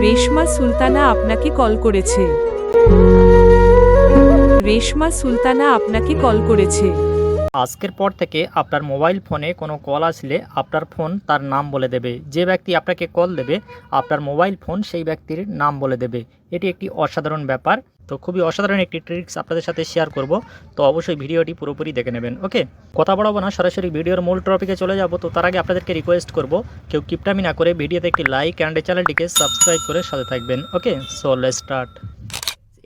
রেশমা সুলতানা আপনাকে কল করেছে। রেশমা সুলতানা আপনাকে কল করেছে। আজকের পর থেকে আপনার মোবাইল ফোনে কোনো কল আসলে আপনার ফোন তার নাম বলে দেবে। যে ব্যক্তি আপনাকে কল দেবে, আপনার মোবাইল ফোন সেই ব্যক্তির নাম বলে দেবে। এটি একটি অসাধারণ ব্যাপার। তো খুবই অসাধারণ একটি ট্রিক্স আপনাদের সাথে শেয়ার করব। তো অবশ্যই ভিডিওটি পুরোপুরি দেখে নেবেন, ওকে? কথা বলাবো না, সরাসরি ভিডিওর মূল টপিকে চলে যাব। তো তার আগে আপনাদেরকে রিকোয়েস্ট করব, কেউ কিপটামি না করে ভিডিওতে একটি লাইক অ্যান্ড চ্যানেলটিকে সাবস্ক্রাইব করে সাথে থাকবেন, ওকে? সো লেট স্টার্ট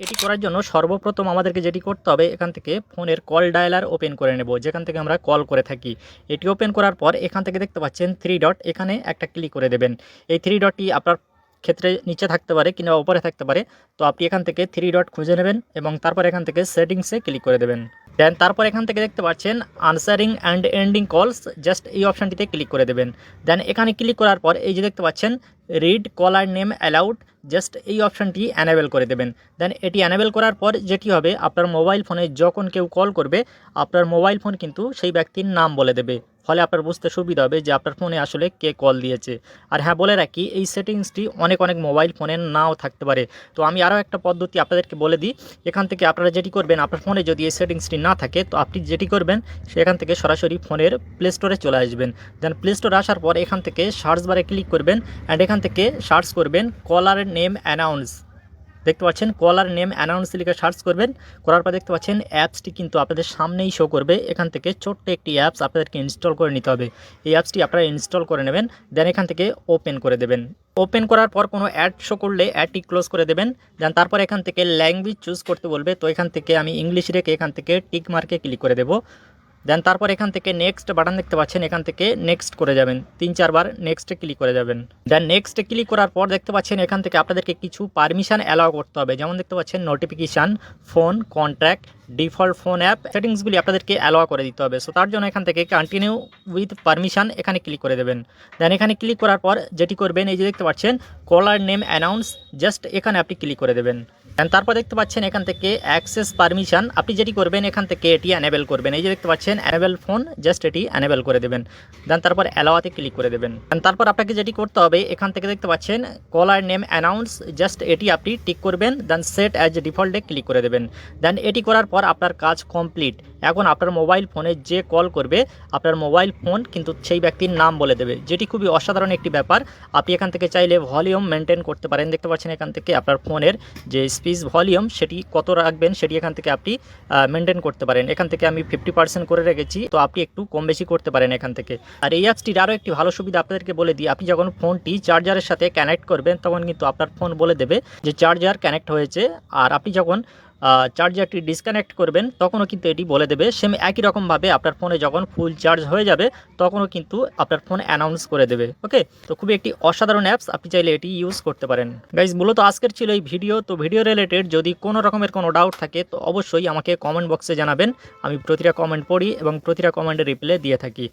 এটি করার জন্য সর্বপ্রথম আমাদেরকে যেটি করতে হবে, এখান থেকে ফোনের কল ডায়ালার ওপেন করে নেব, যেখান থেকে আমরা কল করে থাকি। এটি ওপেন করার পর এখান থেকে দেখতে পাচ্ছেন থ্রি ডট, এখানে একটা ক্লিক করে দেবেন। এই থ্রি ডটটি আপনার ক্ষেত্রে নিচে থাকতে পারে কিংবা উপরে থাকতে পারে, তো আপনি এখান থেকে থ্রি ডট খুঁজে নেবেন এবং তারপর এখান থেকে সেটিংসে ক্লিক করে দেবেন। দেন তারপর এখান থেকে দেখতে পাচ্ছেন answering and ending calls, just এই অপশানটিতে ক্লিক করে দেবেন। দেন এখানে ক্লিক করার পর এই যে দেখতে পাচ্ছেন read caller name allowed just এই অপশানটি অ্যানেবেল করে দেবেন। দেন এটি অ্যানেবেল করার পর যেটি হবে, আপনার মোবাইল ফোনে যখন কেউ কল করবে, আপনার মোবাইল ফোন কিন্তু সেই ব্যক্তির নাম বলে দেবে। ফলে আপনার বুঝতে সুবিধা হবে যে আপনার ফোনে আসলে কে কল দিয়েছে। আর হ্যাঁ বলে রাখি, এই সেটিংসটি অনেক অনেক মোবাইল ফোনে নাও থাকতে পারে। তো আমি আরও একটা পদ্ধতি আপনাদেরকে বলে দিই, এখান থেকে আপনারা যেটি করবেন, আপনার ফোনে যদি এই সেটিংসটি না থাকে, তো আপনি যেটি করবেন, সেখান থেকে সরাসরি ফোনের প্লে স্টোরে চলে আসবেন। দেন প্লে স্টোরে আসার পর এখান থেকে সার্চ বারে ক্লিক করবেন অ্যান্ড এখান থেকে সার্চ করবেন কলার নেম অ্যানাউন্স দেখতে পাচ্ছেন, কলার নেম অ্যানাউন্স লিখে সার্চ করবেন। করার পর দেখতে পাচ্ছেন, অ্যাপসটি কিন্তু আপনাদের সামনেই শো করবে। এখান থেকে ছোট্ট একটি অ্যাপস আপনাদেরকে ইনস্টল করে নিতে হবে। এই অ্যাপসটি আপনারা ইনস্টল করে নেবেন দেন এখান থেকে ওপেন করে দেবেন। ওপেন করার পর কোনো অ্যাড শো করলে অ্যাডটি ক্লোজ করে দেবেন। দেন তারপর এখান থেকে ল্যাঙ্গুয়েজ চুজ করতে বলবে। তো এখান থেকে আমি ইংলিশ রেখে এখান থেকে টিক মার্কে ক্লিক করে দেবো। দেন তারপর এখান থেকে নেক্সট বাটন দেখতে পাচ্ছেন, এখান থেকে নেক্সট করে যাবেন। তিন চারবার নেক্সটে ক্লিক করে যাবেন। দেন নেক্সটে ক্লিক করার পর দেখতে পাচ্ছেন, এখান থেকে আপনাদেরকে কিছু পারমিশন অ্যালাউ করতে হবে। যেমন দেখতে পাচ্ছেন notification phone contact default phone app সেটিংসগুলি আপনাদেরকে অ্যালাউ করে দিতে হবে। সো তার জন্য এখান থেকে কন্টিনিউ উইথ পারমিশন এখানে ক্লিক করে দেবেন। দেন এখানে ক্লিক করার পর যেটি করবেন, এই যে দেখতে পাচ্ছেন কলার নেম অ্যানাউন্স জাস্ট এখানে আপনি ক্লিক করে দেবেন। তারপর দেখতে পাচ্ছেন এখান থেকে অ্যাক্সেস পারমিশন আপনি যেটি করবেন এখান থেকে এটি অ্যানেবেল করবেন। এই যে দেখতে পাচ্ছেন অ্যানেবেল ফোন জাস্ট এটি অ্যানেবেল করে দেবেন। দেন তারপর অ্যালাওয়াতে ক্লিক করে দেবেন। তারপর আপনাকে যেটি করতে হবে, এখান থেকে দেখতে পাচ্ছেন কলার নেম অ্যানাউন্স জাস্ট এটি আপনি টিক করবেন দেন সেট অ্যাজ ডিফল্টে ক্লিক করে দেবেন। দেন এটি করার পর আপনার কাজ কমপ্লিট এখন আপনার মোবাইল ফোনে যে কল করবে, আপনার মোবাইল ফোন কিন্তু সেই ব্যক্তির নাম বলে দেবে। যেটি খুবই অসাধারণ একটি ব্যাপার। আপনি এখান থেকে চাইলে ভলিউম মেনটেন করতে পারেন। দেখতে পাচ্ছেন এখান থেকে আপনার ফোনের যে স্পিচ ভলিউম সেটি কত রাখবেন সেটি এখান থেকে আপনি মেনটেন করতে পারেন। এখান থেকে আমি ফিফটি পার্সেন্ট করে রেখেছি, তো আপনি একটু কম বেশি করতে পারেন এখান থেকে। আর এই অ্যাপসটির আরও একটি ভালো সুবিধা আপনাদেরকে বলে দিই, আপনি যখন ফোনটি চার্জারের সাথে কানেক্ট করবেন, তখন কিন্তু আপনার ফোন বলে দেবে যে চার্জার কানেক্ট হয়েছে। আর আপনি যখন চার্জারটি ডিসকানেক্ট করবেন, তখনও কিন্তু এটি বলে দেবে সেম একই রকমভাবে আপনার ফোনে যখন ফুল চার্জ হয়ে যাবে, তখনও কিন্তু আপনার ফোন অ্যানাউন্স করে দেবে ওকে তো খুবই একটি অসাধারণ অ্যাপস আপনি চাইলে এটি ইউজ করতে পারেন। গাইজ মূলত আজকের ছিল এই ভিডিও তো ভিডিও রিলেটেড যদি কোনো রকমের কোনো ডাউট থাকে, তো অবশ্যই আমাকে কমেন্ট বক্সে জানাবেন, আমি প্রতিটা কমেন্ট পড়ি এবং প্রতিটা কমেন্টের রিপ্লাই দিয়ে থাকি।